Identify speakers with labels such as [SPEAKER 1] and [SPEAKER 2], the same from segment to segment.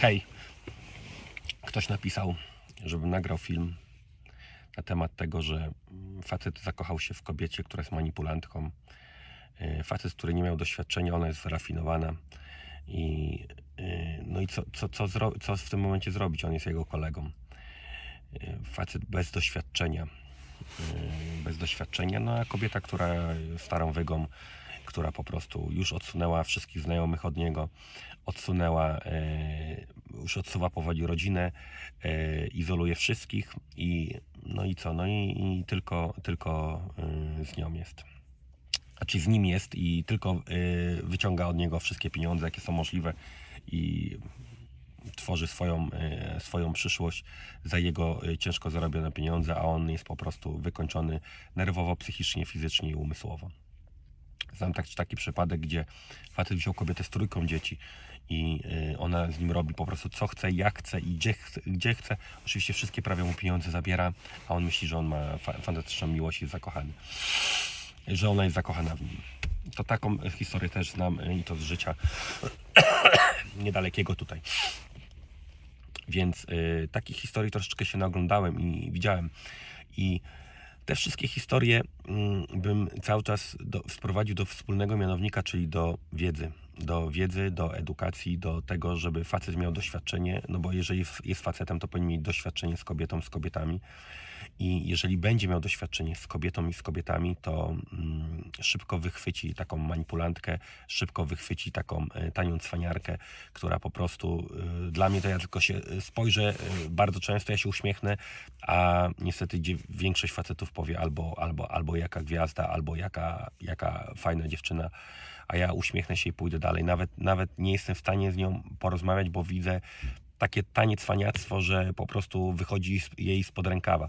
[SPEAKER 1] Hej, ktoś napisał, żebym nagrał film na temat tego, że facet zakochał się w kobiecie, która jest manipulantką. Yy, Facet, który nie miał doświadczenia, ona jest wyrafinowana. I, yy, no i co, co, co, zro, co w tym momencie zrobić? On jest jego kolegą. Yy, Facet bez doświadczenia. Bez doświadczenia, no a kobieta, która starą wygą, która po prostu już odsunęła wszystkich znajomych od niego, odsunęła, e, już odsuwa powoli rodzinę, e, izoluje wszystkich i no i co, no i, i tylko, tylko e, z nią jest. Znaczy z nim jest i tylko wyciąga od niego wszystkie pieniądze, jakie są możliwe i tworzy swoją, swoją przyszłość za jego ciężko zarobione pieniądze, a on jest po prostu wykończony nerwowo, psychicznie, fizycznie i umysłowo. Znam taki, taki przypadek, gdzie facet wziął kobietę z trójką dzieci i y, ona z nim robi po prostu co chce, jak chce i gdzie chce. Gdzie chce. Oczywiście wszystkie prawie mu pieniądze zabiera, a on myśli, że on ma fa fantastyczną miłość i jest zakochany. Że ona jest zakochana w nim. To taką historię też znam y, i to z życia niedalekiego tutaj. Więc y, takich historii troszeczkę się naoglądałem i widziałem. I te wszystkie historie mm, bym cały czas do, sprowadził do wspólnego mianownika, czyli do wiedzy. Do wiedzy, do edukacji, do tego, żeby facet miał doświadczenie, no bo jeżeli jest, facetem, to powinien mieć doświadczenie z kobietą, z kobietami. I jeżeli będzie miał doświadczenie z kobietą i z kobietami, to mm, szybko wychwyci taką manipulantkę, szybko wychwyci taką e, tanią cwaniarkę, która po prostu e, dla mnie to ja tylko się e, spojrzę, bardzo często ja się uśmiechnę, a niestety większość facetów powie albo, albo, albo jaka gwiazda, albo jaka, jaka fajna dziewczyna, a ja uśmiechnę się i pójdę dalej. Nawet, nawet nie jestem w stanie z nią porozmawiać, bo widzę takie tanie cwaniactwo, że po prostu wychodzi jej spod rękawa.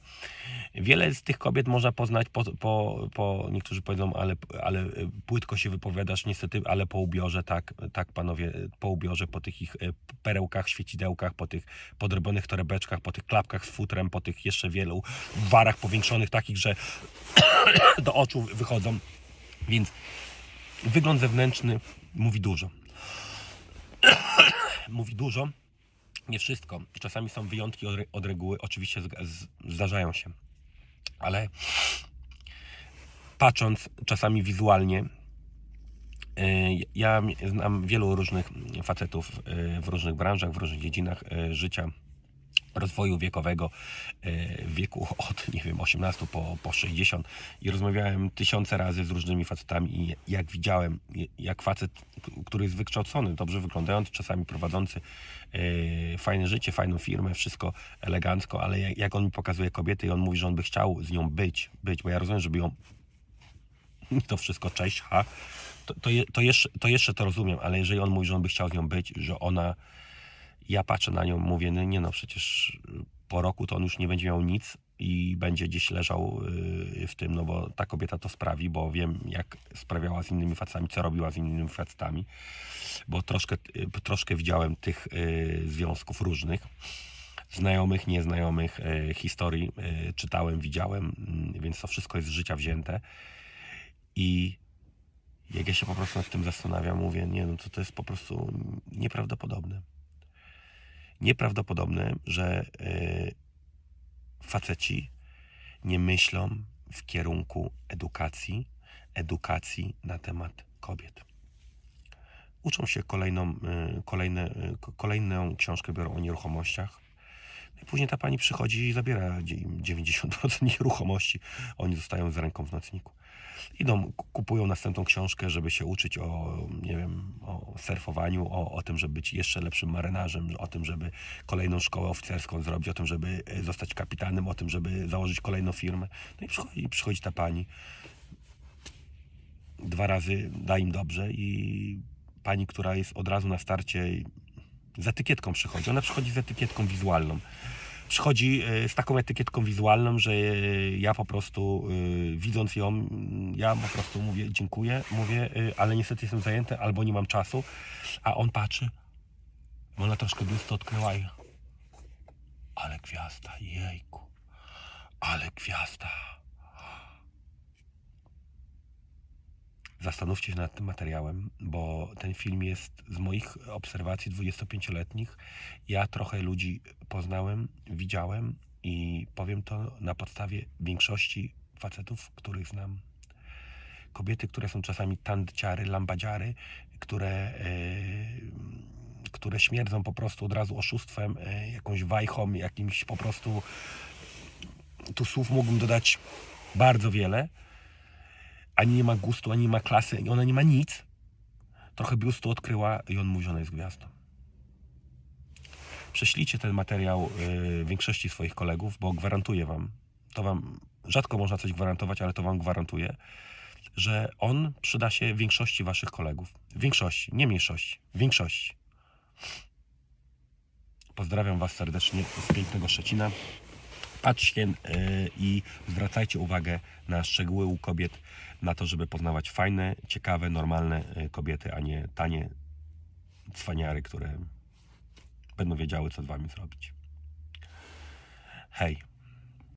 [SPEAKER 1] Wiele z tych kobiet można poznać po, po, po niektórzy powiedzą, ale, ale płytko się wypowiadasz, niestety, ale po ubiorze, tak, tak panowie, po ubiorze, po tych ich e, perełkach, świecidełkach, po tych podrobionych torebeczkach, po tych klapkach z futrem, po tych jeszcze wielu warach powiększonych, takich, że do oczu wychodzą. Więc wygląd zewnętrzny mówi dużo. mówi dużo, nie wszystko. Czasami są wyjątki od, od reguły, oczywiście zg- z, zdarzają się, ale patrząc czasami wizualnie, y, ja znam wielu różnych facetów y, w różnych branżach, w różnych dziedzinach y, życia, rozwoju wiekowego y, w wieku od, nie wiem, 18 po, po 60 i rozmawiałem tysiące razy z różnymi facetami i jak widziałem, jak facet, który jest wykształcony, dobrze wyglądający, czasami prowadzący y, fajne życie, fajną firmę, wszystko elegancko, ale jak, on mi pokazuje kobietę i on mówi, że on by chciał z nią być, być, bo ja rozumiem, żeby ją to wszystko cześć, ha, to, to, je, to, jeszcze, to jeszcze to rozumiem, ale jeżeli on mówi, że on by chciał z nią być, że ona ja patrzę na nią, mówię, no nie no, przecież po roku to on już nie będzie miał nic i będzie gdzieś leżał yy, w tym, no bo ta kobieta to sprawi, bo wiem jak sprawiała z innymi facetami, co robiła z innymi facetami, bo troszkę, yy, troszkę widziałem tych związków różnych, znajomych, nieznajomych, historii czytałem, widziałem, yy, więc to wszystko jest z życia wzięte. I jak ja się po prostu nad tym zastanawiam, mówię, nie no, to, to jest po prostu nieprawdopodobne nieprawdopodobne, że y, faceci nie myślą w kierunku edukacji, edukacji na temat kobiet. Uczą się kolejną, y, kolejne, ko- kolejną książkę biorą o nieruchomościach. No I później ta pani przychodzi i zabiera im 90% nieruchomości. Oni zostają z ręką w nocniku. Idą, ku- kupują następną książkę, żeby się uczyć o, nie wiem, o surfowaniu, o, o tym, żeby być jeszcze lepszym marynarzem, o tym, żeby kolejną szkołę oficerską zrobić, o tym, żeby e, zostać kapitanem, o tym, żeby założyć kolejną firmę. No i przychodzi, przychodzi ta pani, dwa razy da im dobrze i pani, która jest od razu na starcie z etykietką przychodzi. Ona przychodzi z etykietką wizualną. Przychodzi e, z taką etykietką wizualną, że e, ja po prostu e, widząc ją, ja po prostu mówię dziękuję, mówię, ale niestety jestem zajęty albo nie mam czasu, a on patrzy, ona troszkę biusto odkryła i ale gwiazda, jejku, ale gwiazda. zastanówcie się nad tym materiałem, bo ten film jest z moich obserwacji 25-letnich. Ja trochę ludzi poznałem, widziałem i powiem to na podstawie większości facetów, których znam. Kobiety, które są czasami tandciary, lambadziary, które, e, które śmierdzą po prostu od razu oszustwem, e, jakąś wajchą, jakimś po prostu. Tu słów mógłbym dodać bardzo wiele. Ani nie ma gustu, ani nie ma klasy, ona nie ma nic. Trochę biustu odkryła i on mówi, że ona jest gwiazdą. Prześlijcie ten materiał y, większości swoich kolegów, bo gwarantuję wam, to wam rzadko można coś gwarantować, ale to wam gwarantuję, że on przyda się większości waszych kolegów. Większości, nie mniejszości, większości. Pozdrawiam was serdecznie z pięknego Szczecina. Patrzcie y, i zwracajcie uwagę na szczegóły u kobiet, na to, żeby poznawać fajne, ciekawe, normalne y, kobiety, a nie tanie cwaniary, które będą wiedziały, co z wami zrobić. Hej.